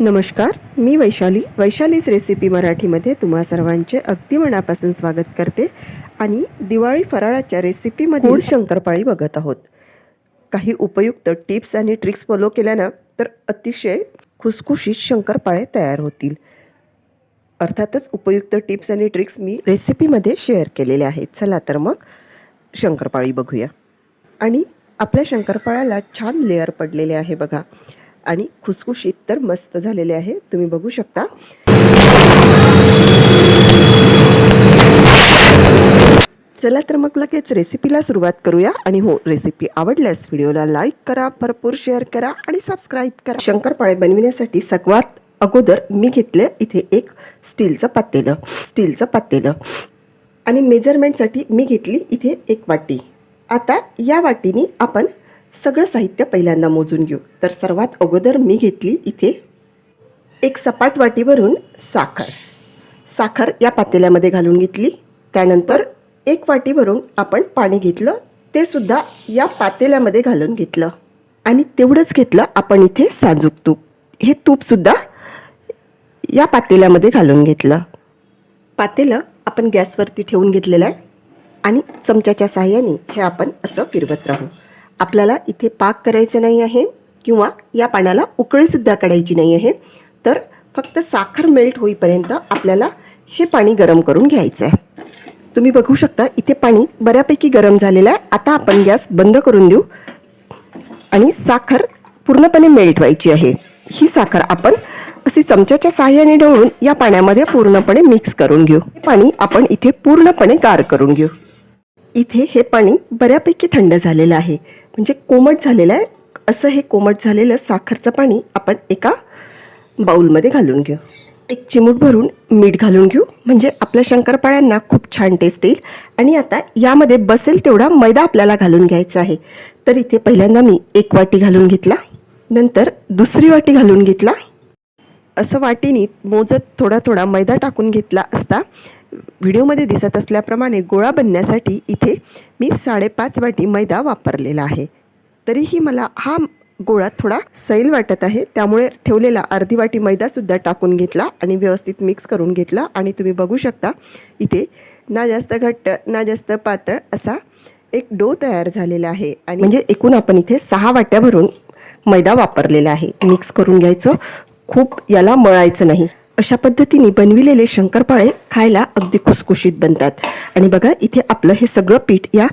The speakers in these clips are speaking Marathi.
नमस्कार मी वैशाली. वैशालीच रेसिपी मराठीमध्ये तुम्हा सर्वांचे अगदी मनापासून स्वागत करते आणि दिवाळी फराळाच्या रेसिपीमध्ये गोड शंकरपाळी बघत आहोत. काही उपयुक्त टिप्स आणि ट्रिक्स फॉलो केल्यानं तर अतिशय खुसखुशीत शंकरपाळे तयार होतील. अर्थातच उपयुक्त टिप्स आणि ट्रिक्स मी रेसिपीमध्ये शेअर केलेले आहेत. चला तर मग शंकरपाळी बघूया. आणि आपल्या शंकरपाळ्याला छान लेअर पडलेले आहे बघा. आणि खुसखुशीत तर मस्त झालेले आहे. तुम्ही बघू शकता. चला तर मग लगेच रेसिपीला सुरुवात करूया. आणि हो रेसिपी आवडल्यास व्हिडिओला लाईक करा भरपूर शेअर करा आणि सबस्क्राईब करा. शंकरपाळे बनविण्यासाठी सर्वात अगोदर मी घेतलं इथे एक स्टीलचं पातेलं. स्टीलचं पातेलं. आणि मेजरमेंटसाठी मी घेतली इथे एक वाटी. आता या वाटीने आपण सगळं साहित्य पहिल्यांदा मोजून घेऊ. तर सर्वात अगोदर मी घेतली इथे एक सपाट वाटीवरून साखर. साखर या पातेल्यामध्ये घालून घेतली. त्यानंतर एक वाटीवरून आपण पाणी घेतलं. ते सुद्धा या पातेल्यामध्ये घालून घेतलं. आणि तेवढंच घेतलं आपण इथे साजूक तूप. हे तूपसुद्धा या पातेल्यामध्ये घालून घेतलं. पातेलं आपण गॅसवरती ठेवून घेतलेलं आहे. आणि चमच्याच्या साहाय्याने हे आपण असं फिरवत राहू. आपल्याला इथे पाक करायचं नाही आहे किंवा या पाण्याला उकळीसुद्धा काढायची नाही आहे तर फक्त साखर मेल्ट होईपर्यंत आपल्याला हे पाणी गरम करून घ्यायचं आहे. तुम्ही बघू शकता इथे पाणी बऱ्यापैकी गरम झालेलं आहे. आता आपण गॅस बंद करून देऊ आणि साखर पूर्णपणे मेल्ट व्हायची आहे. ही साखर आपण अशी चमच्याच्या साहाय्याने ढवळून या पाण्यामध्ये पूर्णपणे मिक्स करून घेऊ. हे पाणी आपण इथे पूर्णपणे गार करून घेऊ. इथे हे पाणी बऱ्यापैकी थंड झालेलं आहे. म्हणजे कोमट झालेलं आहे. असं हे कोमट झालेलं साखरचं पाणी आपण एका बाऊलमध्ये घालून घेऊ. एक चिमूट भरून मीठ घालून घेऊ. म्हणजे आपल्या शंकरपाळ्यांना खूप छान टेस्ट येईल. आणि आता यामध्ये बसेल तेवढा मैदा आपल्याला घालून घ्यायचा आहे. तर इथे पहिल्यांदा मी एक वाटी घालून घेतला. नंतर दुसरी वाटी घालून घेतला. असं वाटीने मोजत थोडा थोडा मैदा टाकून घेतला असता. व्हिडिओमध्ये दिसत असल्याप्रमाणे गोळा बनण्यासाठी इथे मी साडेपाच वाटी मैदा वापरलेला आहे. तरीही मला हा गोळा थोडा सैल वाटत आहे. त्यामुळे ठेवलेला अर्धी वाटी मैदासुद्धा टाकून घेतला आणि व्यवस्थित मिक्स करून घेतला. आणि तुम्ही बघू शकता इथे ना जास्त घट्ट ना जास्त पातळ असा एक डो तयार झालेला आहे. आणि म्हणजे एकूण आपण इथे सहा वाट्या भरून मैदा वापरलेला आहे. मिक्स करून घ्यायचं. खूप याला मळायचं नाही. अशा पद्धतीने बनविलेले शंकरपाळे खायला अगदी खुसखुशीत बनतात. आणि बघा इथे आपलं हे सगळं पीठ या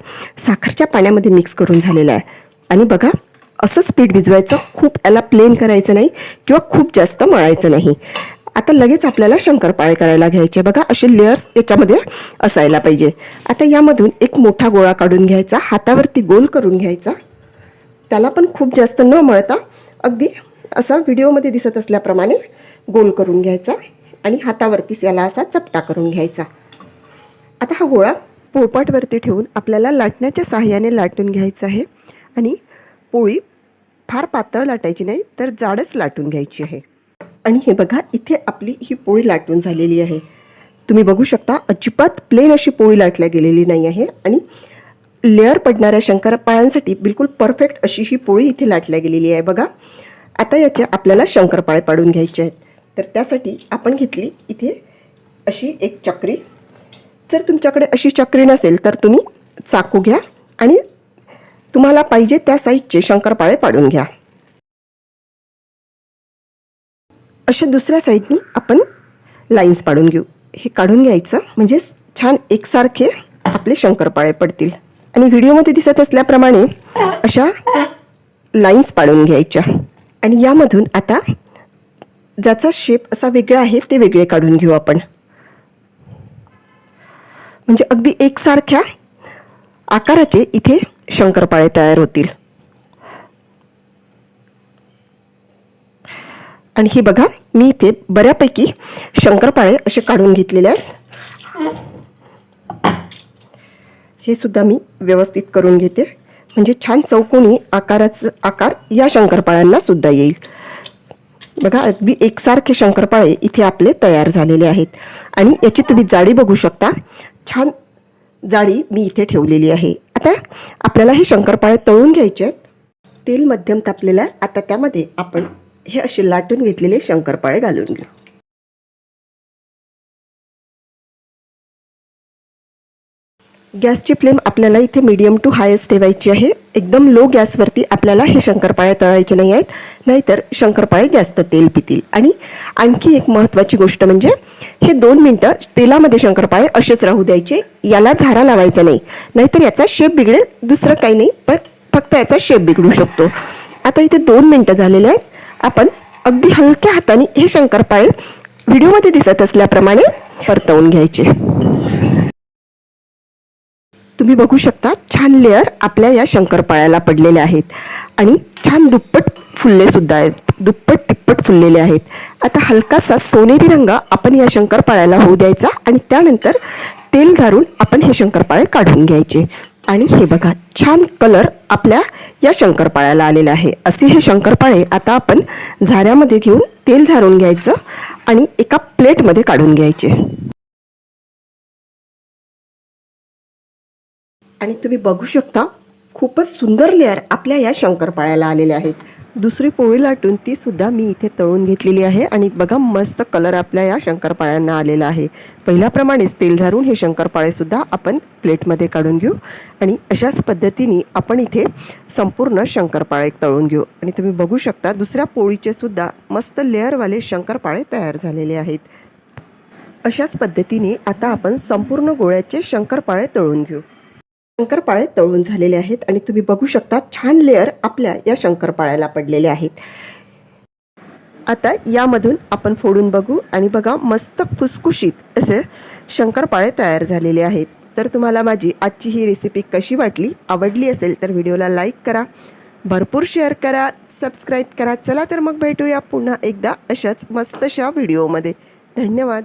साखरच्या पाण्यामध्ये मिक्स करून झालेलं आहे. आणि बघा असंच पीठ भिजवायचं खूप याला प्लेन करायचं नाही किंवा खूप जास्त मळायचं नाही. आता लगेच आपल्याला शंकरपाळे करायला घ्यायचे. बघा असे लेयर्स याच्यामध्ये असायला पाहिजे. आता यामधून एक मोठा गोळा काढून घ्यायचा हातावरती गोल करून घ्यायचा. त्याला पण खूप जास्त न मळता अगदी असा व्हिडिओमध्ये दिसत असल्याप्रमाणे गोल करून घ्यायचा आणि हातावरतीच याला असा चपटा करून घ्यायचा. आता हा गोळा पोळपाटवरती ठेवून आपल्याला लाटण्याच्या साहाय्याने लाटून घ्यायचा आहे आणि पोळी फार पातळ लाटायची नाही तर जाडच लाटून घ्यायची आहे. आणि हे बघा इथे आपली ही पोळी लाटून झालेली आहे. तुम्ही बघू शकता अजिबात प्लेन अशी पोळी लाटल्या गेलेली नाही आहे आणि लेअर पडणाऱ्या शंकरपाळ्यांसाठी बिलकुल परफेक्ट अशी ही पोळी इथे लाटल्या गेलेली आहे बघा. आता याचे आपल्याला शंकरपाळे पाडून घ्यायचे आहेत. तर त्यासाठी आपण घेतली इथे अशी एक चक्री. जर तुमच्याकडे अशी चक्री नसेल तर तुम्ही चाकू घ्या आणि तुम्हाला पाहिजे त्या साईजचे शंकरपाळे पाडून घ्या. अशा दुसऱ्या साईडनी आपण लाईन्स पाडून घेऊ. हे काढून घ्यायचं. म्हणजे छान एकसारखे आपले शंकरपाळे पडतील. आणि व्हिडिओमध्ये दिसत असल्याप्रमाणे अशा लाईन्स पाडून घ्यायच्या. आणि यामधून आता ज्याचा शेप असा वेगळा आहे ते वेगळे काढून घेऊ आपण. म्हणजे अगदी एकसारख्या आकाराचे इथे शंकरपाळे तयार होतील. आणि ही बघा मी इथे बऱ्यापैकी शंकरपाळे असे काढून घेतलेले आहेत. हे सुद्धा मी व्यवस्थित करून घेते. म्हणजे छान चौकोनी आकाराचं आकार या शंकरपाळ्यांना सुद्धा येईल. बघा अगदी एकसारखे शंकरपाळे इथे आपले तयार झालेले आहेत. आणि याची तुम्ही जाडी बघू शकता. छान जाडी मी इथे ठेवलेली आहे. आता आपल्याला हे शंकरपाळे तळून घ्यायचे आहेत. तेल मध्यम तापलेलं आहे. आता त्यामध्ये आपण हे असे लाटून घेतलेले शंकरपाळे घालून घेऊ. गॅसची फ्लेम आपल्याला इथे मीडियम टू हायस्ट ठेवायची आहे. एकदम लो गॅसवरती आपल्याला हे शंकरपाळे तळायचे नाही आहेत. नाहीतर शंकरपाळे जास्त तेल पितील. आणि आणखी एक महत्त्वाची गोष्ट म्हणजे हे दोन मिनटं तेलामध्ये शंकरपाळे असेच राहू द्यायचे. याला झारा लावायचा नाही. नाहीतर याचा शेप बिघडेल दुसरं काही नाही. पण फक्त याचा शेप बिघडू शकतो. आता इथे दोन मिनटं झालेले आहेत. आपण अगदी हलक्या हाताने हे शंकरपाळे व्हिडिओमध्ये दिसत असल्याप्रमाणे परतवून घ्यायचे. तुम्ही बघू शकता छान लेअर आपल्या या शंकरपाळ्याला पडलेले आहेत. आणि छान दुप्पट फुललेसुद्धा आहेत. दुप्पट तिप्पट फुललेले आहेत. आता हलकासा सोनेरी रंग आपण या शंकरपाळ्याला होऊ द्यायचा आणि त्यानंतर तेल झारून आपण हे शंकरपाळे काढून घ्यायचे. आणि हे बघा छान कलर आपल्या या शंकरपाळ्याला आलेला आहे. असे हे शंकरपाळे आता आपण झाऱ्यामध्ये घेऊन तेल झारून घ्यायचं आणि एका प्लेटमध्ये काढून घ्यायचे. आणि तुम्ही बघू शकता खूपच सुंदर लेअर आपल्या या शंकरपाळ्याला आलेले आहेत. दुसरी पोळी लाटून ती सुद्धा मी इथे तळून घेतलेली आहे आणि बघा मस्त कलर आपल्या या शंकरपाळ्यांना आलेला आहे. पहिल्याप्रमाणेच तेल झारून हे शंकरपाळेसुद्धा आपण प्लेटमध्ये काढून घेऊ आणि अशाच पद्धतीने आपण इथे संपूर्ण शंकरपाळे तळून घेऊ. आणि तुम्ही बघू शकता दुसऱ्या पोळीचेसुद्धा मस्त लेअरवाले शंकरपाळे तयार झालेले आहेत. अशाच पद्धतीने आता आपण संपूर्ण गोळ्याचे शंकरपाळे तळून घेऊ. शंकरपाळे तळून झालेले आहेत आणि तुम्ही बघू शकता छान लेअर आपल्या या शंकरपाळ्याला पडलेले आहेत. आता यामधून आपण फोडून बघू आणि बघा मस्त खुसखुशीत असे शंकरपाळे तयार झालेले आहेत. तर तुम्हाला माझी आजची ही रेसिपी कशी वाटली आवडली असेल तर व्हिडिओला लाईक करा भरपूर शेअर करा सबस्क्राईब करा. चला तर मग भेटूया पुन्हा एकदा अशाच मस्तशा व्हिडिओमध्ये धन्यवाद.